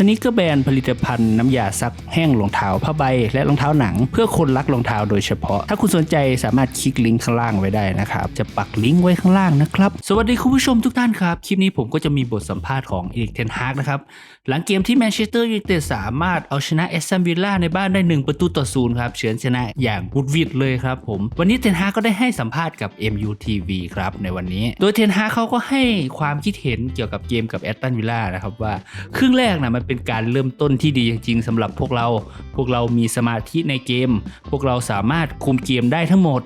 สนิเกอร์แบรนด์ผลิตภัณฑ์น้ำยาซักแห้งรองเท้าผ้าใบ และรองเท้าหนัง เพื่อคนรักรองเท้าโดยเฉพาะ ถ้าคุณสนใจสามารถคลิกลิงก์ข้างล่างไว้ได้นะครับ จะปักลิงก์ไว้ข้างล่างนะครับ สวัสดีคุณผู้ชมทุกท่านครับ คลิปนี้ผมก็จะมีบทสัมภาษณ์ของเอริกเทนฮากนะครับ หลังเกมที่แมนเชสเตอร์ยูไนเต็ดสามารถเอาชนะเอสตันวิลล่าในบ้านได้ 1 ประตูต่อศูนย์ครับเฉือนชนะอย่างบุดวิดเลยครับผมวันนี้เทนฮากก็ได้ให้สัมภาษณ์กับ MUTV ครับในวันนี้ โดยเทนฮากเขาก็ให้ความคิดเห็นเกี่ยวกับเกมกับแอสตันวิลล่านะครับว่าครึ่งแรกนะมันเป็นการเริ่มต้นที่ดีจริงๆสำหรับพวกเรา พวกเรามีสมาธิในเกม พวกเราสามารถคุมเกมได้ทั้งหมด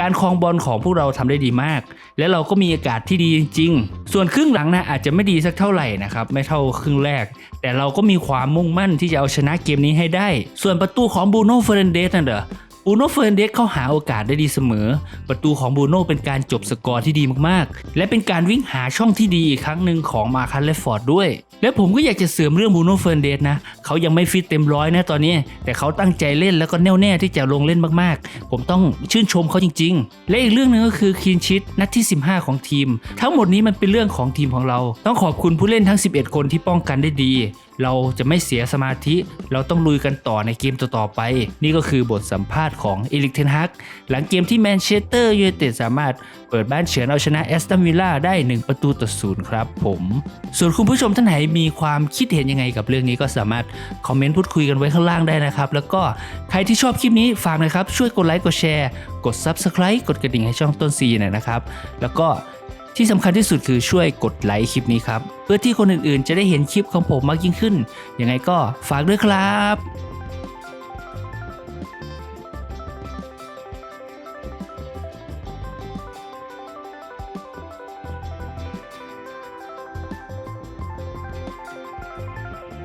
การคลองบอลของพวกเราทำได้ดีมาก และเราก็มีอากาศที่ดีจริงๆ ส่วนครึ่งหลังนะอาจจะไม่ดีสักเท่าไหร่นะครับไม่เท่าครึ่งแรก แต่เราก็มีความมุ่งมั่นที่จะเอาชนะเกมนี้ให้ได้ ส่วนประตูของบูโน่เฟรนเดสนั่นเหรอ บูโน่เฟรนเดสเข้าหาโอกาสได้ดีเสมอ ประตูของบูโน่เป็นการจบสกอร์ที่ดีมากๆ และเป็นการวิ่งหาช่องที่ดีอีกครั้งหนึ่งของมาคันเลฟฟอร์ดด้วย และผมก็อยากจะเสริมเรื่องบูโน่เฟรนเดสนะเขายังไม่ฟิตเต็มร้อยนะตอนนี้ แต่เขาตั้งใจเล่นแล้วก็แน่วแน่ที่จะลงเล่นมากๆ ผมต้องชื่นชมเขาจริง ๆ และอีกเรื่องหนึ่งก็คือคีนชิตนัดที่ 15 ของทีม ทั้งหมดนี้มันเป็นเรื่องของทีมของเรา ต้องขอบคุณผู้เล่นทั้ง 11 คนที่ป้องกันได้ดี เราจะไม่เสียสมาธิ เราต้องลุยกันต่อในเกมต่อๆไป นี่ก็คือบทสัมภาษณ์ของเอริกเทนฮักหลังเกมที่แมนเชสเตอร์ยูไนเต็ดสามารถเปิดบ้านเฉือนเอาชนะแอสตันวิลล่าได้ 1 ประตูต่อศูนย์ครับผม ส่วนคุณผู้ชมท่านไหนมีความคิดเห็นยังไงกับเรื่องนี้ก็สามารถคอมเมนต์พูดคุยกันไว้ข้างล่างได้นะครับ แล้วก็ใครที่ชอบคลิปนี้ฝากนะครับช่วยกดไลค์กดแชร์กด Subscribe กดกระดิ่งให้ช่องต้นซีหน่อยนะครับแล้วก็ ที่สำคัญที่สุดคือช่วยกดไลค์คลิปนี้ครับ เพื่อที่คนอื่นๆ จะได้เห็นคลิปของผมมากยิ่งขึ้น ยังไงก็ฝากด้วยครับ